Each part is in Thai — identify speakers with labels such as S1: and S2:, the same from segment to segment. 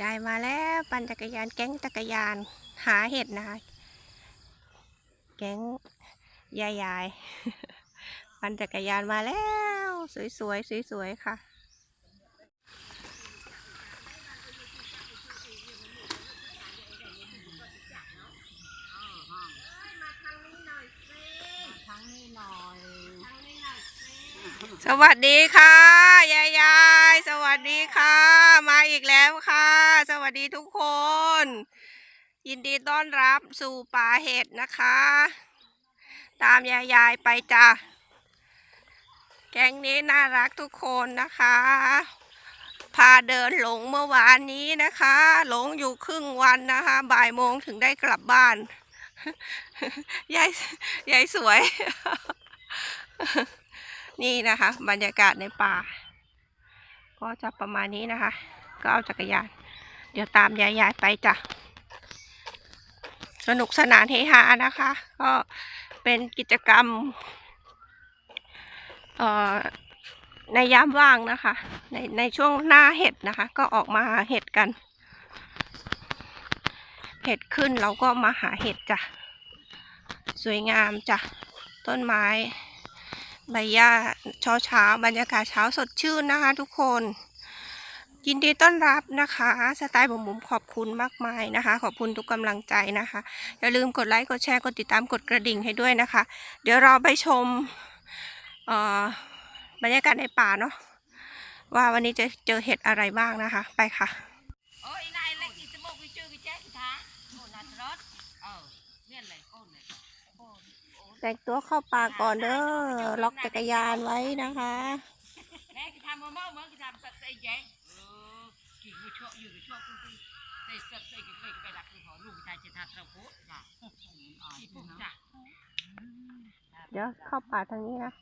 S1: ยายมาแล้วปั่นจักรยานแก๊งจักรยานหาเห็ดนะคะ แก๊งยายยายปั่นจักรยานมาแล้ว สวยๆสวยๆค่ะ สวัสดีค่ะ ยายยายสวัสดีค่ะ มาอีกแล้วค่ะ ส วัสดีทุกคน ยินดีต้อนรับสู่ป่าเห็ดนะคะ ตามยายยายไปจ้ะ แก๊งนี้น่ารักทุกคนนะคะ พาเดินหลงเมื่อวานนี้นะคะ หลงอยู่ครึ่งวันนะคะ บ่ายโมงถึงได้กลับบ้าน ยายยายสวย นี่นะคะ บรรยากาศในป่า ก็จะประมาณนี้นะคะ ก็เอาจักรยาน เดี๋ยวตามยายๆไปจ้ะ สนุกสนานเฮฮานะคะ ก็เป็นกิจกรรมเอ่อในยามว่างนะคะ ในในช่วงหน้าเห็ดนะคะ ก็ออกมาหาเห็ดกัน เห็ดขึ้นเราก็มาหาเห็ดจ้ะ สวยงามจ้ะ ต้นไม้ ใบหญ้าเช้าเช้าบรรยากาศเช้าสดชื่นนะคะทุกคน ยินดีต้อนรับนะคะ สไตล์บุ๋มบุ๋มขอบคุณมากมายนะคะ ขอบคุณทุกกำลังใจนะคะ อย่าลืมกดไลค์กดแชร์กดติดตามกดกระดิ่งให้ด้วยนะคะ เดี๋ยวเราไปชมบรรยากาศในป่าเนาะว่าวันนี้จะเจอเห็ดอะไรบ้างนะคะ ไปค่ะ
S2: โอ้ยนายเล็กอีสมกวิจูวิเจ๊กิทาโอ้นัดรถเออเนี่ยเลยโอ้เลย
S1: แต่งตัวเข้าป่าก่อนเด้อล็อกจักรยานไว้นะคะ
S2: แม่ทามมาเมื่อ ชอบอยู่กูชอบกูใส่สัตว์ใส่กิเลยไปรักคือขอลูกชายจะทาตระพุจ้ะกี่ปุ๊จ้ะ
S1: เดี๋ยวเข้าป่าทางนี้นะ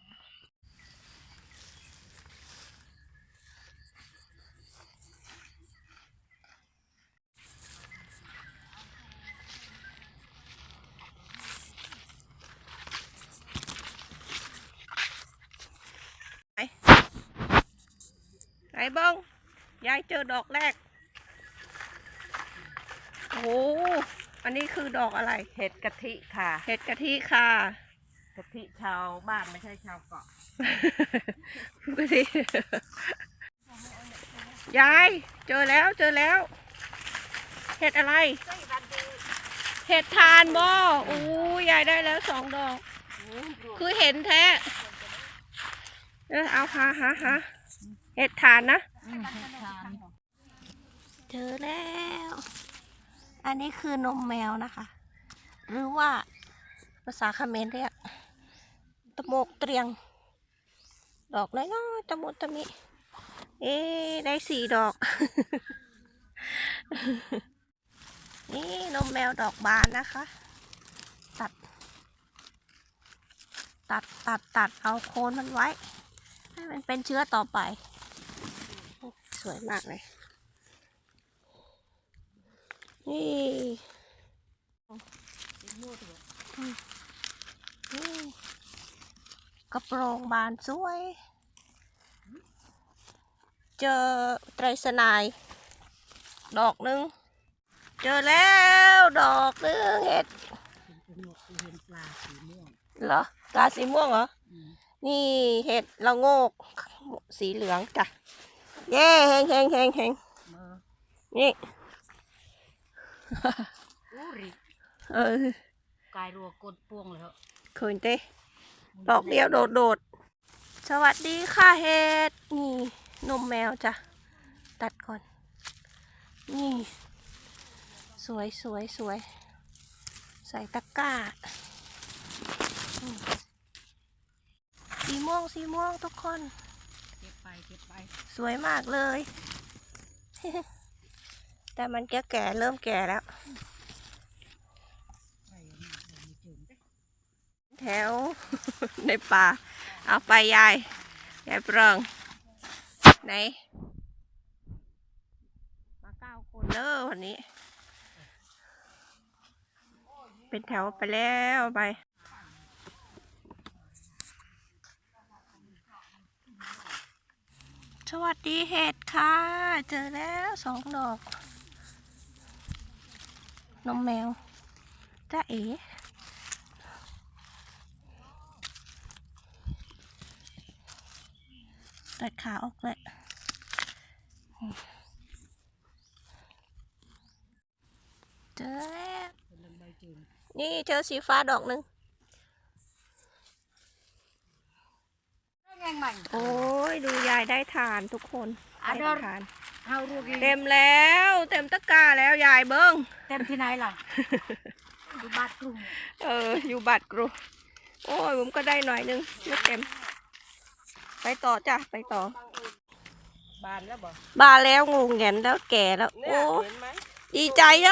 S1: ไหนไหนเบิ้งยายเจอดอกแรก โอ้โหอันนี้คือดอกอะไร
S2: เห็ดกะทิค่ะ
S1: เห็ดกะทิค่ะ
S2: กะทิชาวบ้านไม่ใช่ชาวเกาะ
S1: กะทิยาย เจอแล้วเจอแล้ว เห็ดอะไร เห็ดทานบ่อู้ยายได้แล้วสองดอก คือเห็นแท้เออเอาหาหาหาเห็ดทานนะ เจอแล้ว อันนี้คือนมแมวนะคะ หรือว่าภาษาเขมรเรียกตะโมกเตรียง ดอกน้อยๆตะมุตะมิ เอ๊ได้สี่ดอก นี่นมแมวดอกบานนะคะ ตัด ตัดตัดตัดเอาโคนมันไว้ ให้มันเป็นเชื้อต่อไป สวยมากเลย นี่กระโปรงบานสวย เจอไตรสนาย ดอกหนึ่ง เจอแล้วดอกหนึ่งเห็ด
S2: เห็นปลาสีม่วง
S1: เหรอปลาสีม่วงเหรอ นี่เห็ดละโงก สีเหลืองจ้ะ เย้เฮงเฮงเฮงเฮง
S2: มา
S1: นี่
S2: อู้ริ
S1: เออกา
S2: ยรัวกดพวงเลยเหรอ
S1: คืนเต้ดอกเดียวโดดโดดๆสวัสดีค่ะเห็ดนี่นมแมวจ้ะ ตัดก่อน นี่ สวยสวยสวย ใส่ตะกร้าอืมสีม่วงสีม่วงทุกคน
S2: เก็บไปเก็บไป
S1: สวยมากเลย แต่มันแก่แก่ๆเริ่มแก่แล้ว แถวในป่า เอาไปยาย ยายเปริงไหน มาเก้าคนเด้อวันนี้ เป็นแถวไปแล้วไปสวัสดีเห็ดค่ะ เจอแล้วสองดอก น้องแมวจ้าเอ๋ตัดขาออกเลยเจอแล้วนี่เจอสีฟ้าดอกหนึ่ง
S2: แงงใหม่
S1: โอ้ยดูยายได้ทานทุกคน
S2: อะ
S1: ได้
S2: เดิน
S1: ทาน
S2: เฮารูกี
S1: เต็มแล้ว เต็มตะกร้าแล้วยายเบิ้ง
S2: เต็มที่ไหนล่ะอยู่บ้านกรุง
S1: เออ อยู่บัตรกรูโอ้ยผมก็ได้หน่อยนึงไม่เต็ม ไปต่อจ้ะไปต่อ บา
S2: นแล้วบ่
S1: บานแล้วงูแงนแล้วแก่แล้วโอ้ดีใจเล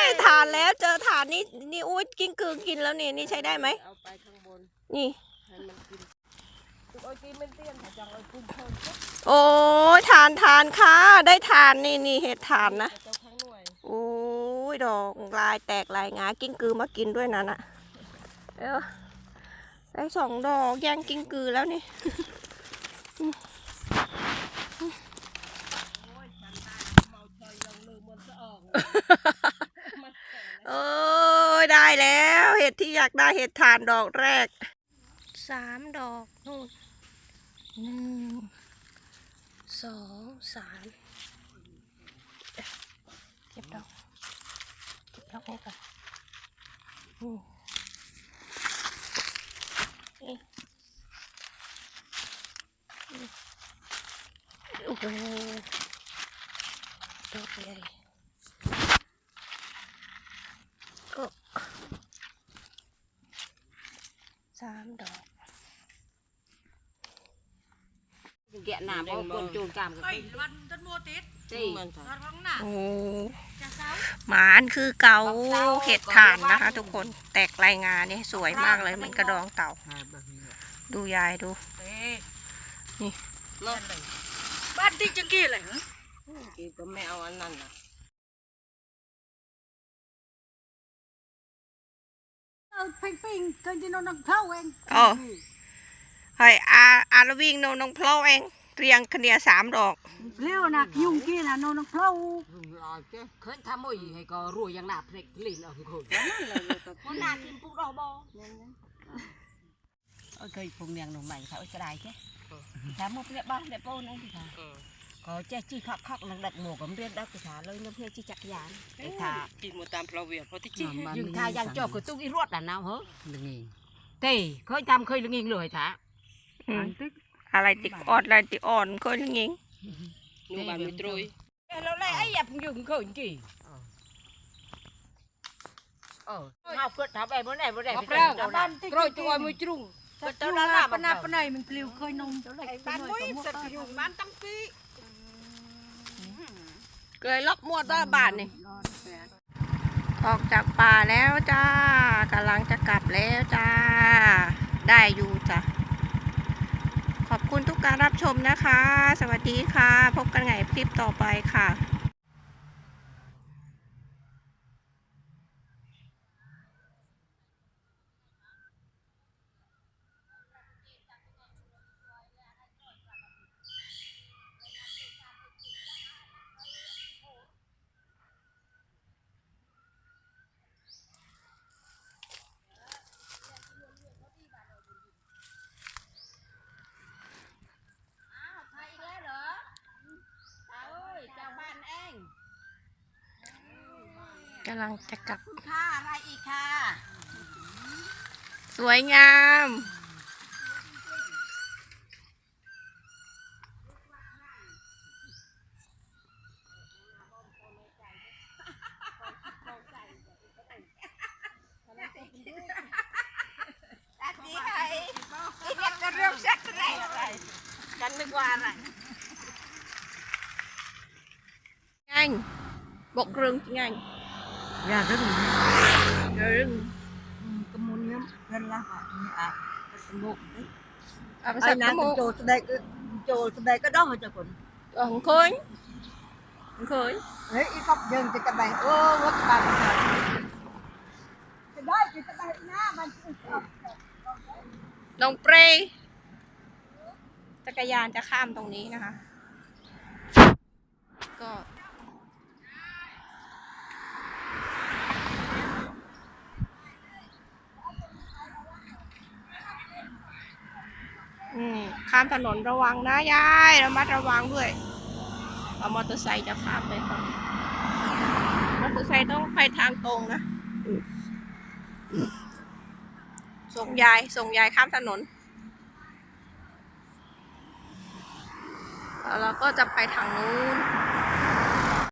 S1: ยทานแล้วเจอทานนี่นี่อุ้ยกินกึ่งกินแล้วนี่นี่ใช้ได้ไหม
S3: เอาไปข้างบน
S1: นี่
S3: ให้มันกิน โอ้ย
S1: ทานทานค่ะ ได้ทานนี่นี่เห็ดทานนะโอ้ยดอกลายแตกลายงากิ้งกือมากินด้วยนั่นอะเออได้สองดอกแย่งกิ้งกือแล้วนี่โอ้ยได้แล้ว เห็ดที่อยากได้เห็ดทานดอกแรกสามดอกนู่น หนึ่งสองสามเก็บดอกเก็บดอกนี้ก่อนอืมนี่อืมโอ้โหดอกใหญ่ ก็สามดอก
S2: แกะหน้าบ่คนโจรกรรมก็
S3: เฮ้ย
S2: เป็น
S3: วันต้นโมติด
S2: สิ
S3: มันค่ะ
S2: รถร้องหน้า
S1: โอ้
S2: จะเซา
S1: หมานคือเกาเห็ดถ่านนะคะ ทุกคนแตกลายงานี่สวยมากเลยเหมันกระดองเต่า ดูยายดู
S2: เอ้ย
S1: นี่
S3: เนาะ
S2: บ้านที่จังกี้เลย
S3: กินก็ไม่เอาอันนั้นน่ะ
S2: เออปิงปิงเกินที่นอนนังเท่าเอง
S1: อ๋อเฮ้ยอาอาละวิ่งโนน้อง เพลาเองเรียงคะเนียสามดอก
S2: เลี้ยวนะยุ่งกี้นะนอนนังเท่า
S3: รอเจ้
S2: เคยทำมุ่ยให้ก็รวยอย่างหนาเพลกลิ้นเอาคือคน
S3: นั่นแหละเราตะ
S2: คนหนากินปุ๊กดอกบอเออเคยปรุงเมียงหนุ่มใหม่เขาจะได้แค่ถามมุกเนี่ยบ้านเนี่ยโป้นั่นสิค่ะ có che chi khóc khóc là đặt mổ cầm riêng đó cái thả lơi nó phê chi chặt dàn cái thả
S3: กินหมดตามเราเวียนเพราะที่จริง
S2: dừng thả dàn cho cái tung đi ruột là nào hả lưng nghỉ tì khơi tam khơi lưng nghỉ lười thả
S1: อืม อะไรติดอ่อนอะไรติดอ่อนเคยยิง
S3: หนูบ้านไม่ตรุย
S2: nó lại ấy dập dừng khơi kì ờ ngao cất thả về bữa này bữa này phải đâu đâu rồi tôi mới trung cái tao đã làm bên này bên này mình kêu khơi nông chỗ này ban mũi sập dùng ban tâm pí
S1: เคยล็อกมัวต้บาทนี่ออกจากป่าแล้วจ้ากำลังจะกลับแล้วจ้า ได้อยู่จ้ะขอบคุณทุ การรับชมนะคะ สวัสดีค่ะ พบกันใหม่คลิปต่อไปค่ะำลังจะกลับ
S2: ค่ะอะไรอีกค่ะ
S1: สวยงาม
S2: ตัดดีให้อีเด็กก็เริ่มชักอะไรกันไม่กว่าอะไร
S1: nhanh bột rừng nhanh
S2: Dạ rất là
S1: rừng
S2: cái môn nhóm gần là à một đấy
S1: à,
S2: ai
S1: sao
S2: nãy
S1: có một
S2: chỗ đây cái chỗ đây cái đó thôi cho con
S1: ờ, không khơi không khơi
S2: đấy ít cọc dừng thì cái này ô mất cái bàn cái đó thì cái này na bàn
S1: ลงเปรย์จักรยานจะข้ามตรงนี้นะคะ ก็ ข้ามถนนระวังนะยายระมัดระวังด้วยเอามอเตอร์ไซค์จะข้ามไปครับมอเตอร์ไซค์ต้องไปทางตรงนะส่งยายส่งยายข้ามถนนแล้วเราก็จะไปทางนู้น